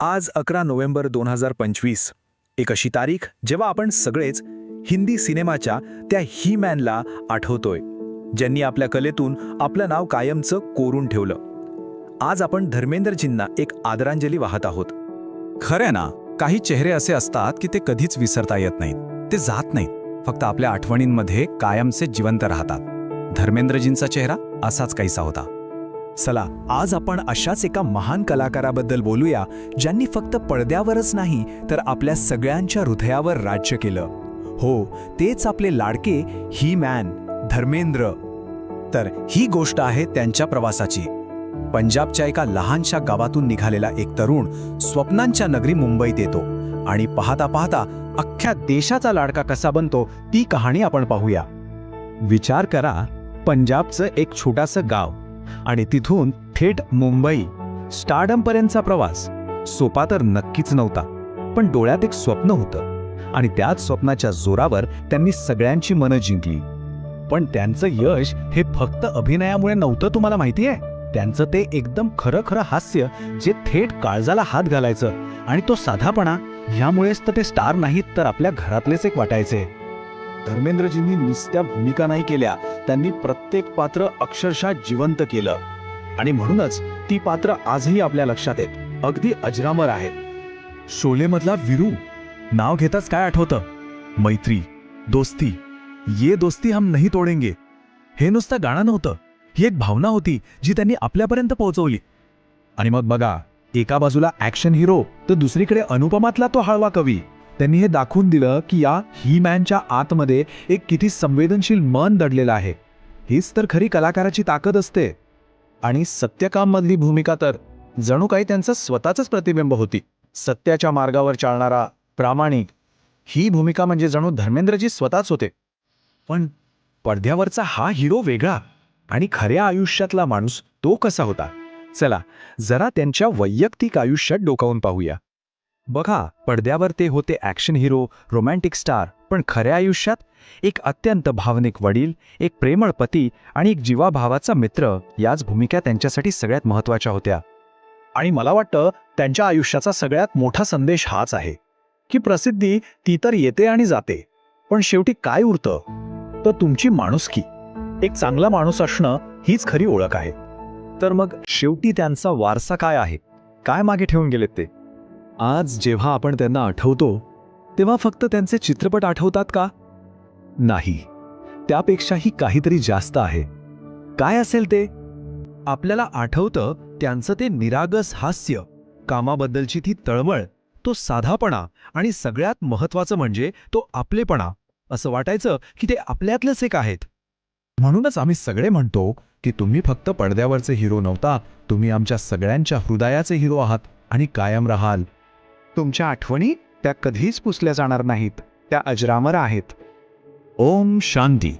आज अकरा नोव्हेंबर दोन हजार पंचवीस. एक अशी तारीख जेव्हा आपण सगळेच हिंदी सिनेमाच्या त्या ही मॅनला आठवतोय ज्यांनी आपल्या कलेतून आपलं नाव कायमचं कोरून ठेवलं. आज आपण धर्मेंद्रजींना एक आदरांजली वाहत आहोत. खरं ना काही चेहरे असे असतात की ते कधीच विसरता येत नाहीत ते जात नाहीत फक्त आपल्या आठवणींमध्ये कायमचे जिवंत राहतात. धर्मेंद्रजींचा चेहरा असाच काहीसा होता. चला आज आपण अशाच एका महान कलाकाराबद्दल बोलूया ज्यांनी फक्त पडद्यावरच नाही तर आपल्या सगळ्यांच्या हृदयावर राज्य केलं. हो तेच आपले लाडके ही मॅन धर्मेंद्र. तर ही गोष्ट आहे त्यांच्या प्रवासाची. पंजाबच्या एका लहानशा गावातून निघालेला एक तरुण स्वप्नांच्या नगरी मुंबईत येतो आणि पाहता पाहता अख्ख्या देशाचा लाडका कसा बनतो ती कहाणी आपण पाहूया. विचार करा पंजाबचं एक छोटासं गाव. आणि तिथून थेट मुंबई. स्टार्डमपर्यंतचा प्रवास. सोपा तर नक्कीच नव्हता पण डोळ्यात एक स्वप्न होतं. आणि त्याच स्वप्नाच्या जोरावर त्यांनी सगळ्यांची मनं जिंकली. पण त्यांचं यश हे फक्त अभिनयामुळे नव्हतं तुम्हाला माहिती आहे त्यांचं ते एकदम खरं खरं हास्य जे थेट काळजाला हात घालायचं आणि तो साधापणा ह्यामुळेच तर ते स्टार नाहीत तर आपल्या घरातलेच एक वाटायचे. धर्मेंद्रजींनी नुसत्या भूमिका नाही केल्या. त्यांनी प्रत्येक पात्र अक्षरशः जिवंत केलं. आणि म्हणूनच ती पात्र आजही आपल्या लक्षात आहेत. अगदी अजरामर आहेत. शोलेमधला विरू नाव घेताच काय आठवतं? मैत्री दोस्ती. ये दोस्ती हम नहीं तोडेंगे. हे नुसतं गाणं नव्हतं. ही एक भावना होती जी त्यांनी आपल्यापर्यंत पोहोचवली. आणि मग बघा एका बाजूला ॲक्शन हिरो तर दुसरीकडे अनुपमातला तो हळवा कवी. त्यांनी हे दाखवून दिलं की या ही मॅनच्या आतमध्ये एक किती संवेदनशील मन दडलेलं आहे. हीच तर खरी कलाकाराची ताकद असते. आणि सत्यकाममधली भूमिका तर जणू काही त्यांचं स्वतःच प्रतिबिंब होती. सत्याच्या मार्गावर चालणारा प्रामाणिक ही भूमिका म्हणजे जणू धर्मेंद्रजी स्वतःच होते. पण पडद्यावरचा हा हिरो वेगळा आणि खऱ्या आयुष्यातला माणूस तो कसा होता? चला जरा त्यांच्या वैयक्तिक आयुष्यात डोकावून पाहूया. बघा पडद्यावर ते होते ॲक्शन हिरो रोमॅन्टिक स्टार पण खऱ्या आयुष्यात एक अत्यंत भावनिक वडील एक प्रेमळ पती आणि एक जीवाभावाचा मित्र याच भूमिका त्यांच्यासाठी सगळ्यात महत्त्वाच्या होत्या. आणि मला वाटतं त्यांच्या आयुष्याचा सगळ्यात मोठा संदेश हाच आहे की प्रसिद्धी ती तर येते आणि जाते पण शेवटी काय उरतं? तर तुमची माणुसकी. एक चांगला माणूस असणं हीच खरी ओळख आहे. तर मग शेवटी त्यांचा वारसा काय आहे? काय मागे ठेवून गेलेत ते? आज जेव्हा आपण त्यांना आठवतो तेव्हा फक्त त्यांचे चित्रपट आठवतात का? नाही. त्यापेक्षाही काहीतरी जास्त आहे. काय असेल ते? आपल्याला आठवतं त्यांचं ते निरागस हास्य कामाबद्दलची ती तळमळ तो साधापणा आणि सगळ्यात महत्वाचं म्हणजे तो आपलेपणा असं वाटायचं की ते आपल्यातलेच एक आहेत. म्हणूनच आम्ही सगळे म्हणतो की तुम्ही फक्त पडद्यावरचे हिरो नव्हता तुम्ही आमच्या सगळ्यांच्या हृदयाचे हिरो आहात आणि कायम राहाल. तुमच्या आठवणी त्या कधीच पुसल्या जाणार नाहीत. त्या अजरामर आहेत. ओम शांती.